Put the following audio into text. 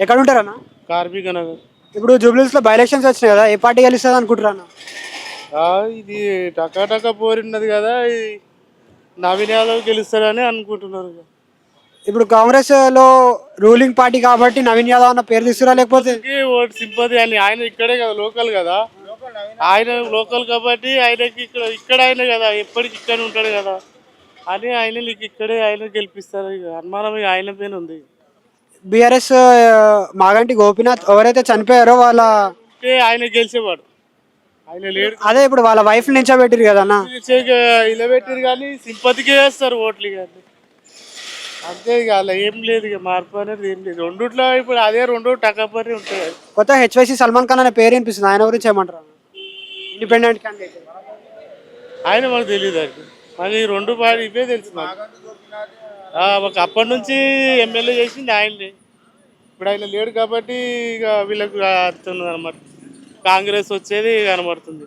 ఎక్కడ ఉంటారన్న కార్మిక నగర్ ఇప్పుడు జూబ్లీస్లో బై ఎలక్షన్స్ వచ్చినాయి కదా ఏ పార్టీ గెలుస్తుంది అనుకుంటారా అన్న ఇది టకా టకా పోరిన్నది కదా నవీన్ యాదవ్ గెలుస్తారని అనుకుంటున్నారు. ఇప్పుడు కాంగ్రెస్లో రూలింగ్ పార్టీ కాబట్టి నవీన్ యాదవ్ అన్న పేరు తీసుకురా లేకపోతే? ఓటు సింపతి అని ఆయన ఇక్కడే కదా లోకల్ కదా. ఆయన లోకల్ కాబట్టి ఆయనకి ఇక్కడ ఇక్కడ ఆయన కదా ఎప్పటికి ఇక్కడ ఉంటాడు కదా. అని ఆయన ఇక్కడే ఆయన గెలిపిస్తారు అనుమానం ఆయన పైన ఉంది. బీఆర్ఎస్ మాగంటి గోపీనాథ్ ఎవరైతే చనిపోయారో వాళ్ళ ఆయన గెలిచేవాడు. ఆయన లేడు. అదే ఇప్పుడు వాళ్ళ వైఫ్ నించోబెట్టిరు కదన్న ఇలా పెట్టారు కానీ సింపతికే వేస్తారు ఓట్లు కానీ అంతే ఇక అలా ఏం లేదు ఇక మార్పు అనేది ఏం లేదు. రెండుట్లో ఇప్పుడు అదే రెండు టకాపరి ఉంటాయి. కొత్త హెచ్వైసి సల్మాన్ ఖాన్ అనే పేరు వినిపిస్తుంది. ఆయన గురించి ఏమంటారు ఇండిపెండెంట్ క్యాండిడేట్ ఆయన మాకు తెలియదు అది. మాకు ఈ రెండు పార్టీ ఇవే తెలుసు మాకు. ఒక అప్పటి నుంచి ఎమ్మెల్యే చేసింది ఆయన్ని. ఇప్పుడు ఆయన లేడు కాబట్టి ఇక వీళ్ళకు అర్థం అనమాట కాంగ్రెస్ వచ్చేది కనబడుతుంది.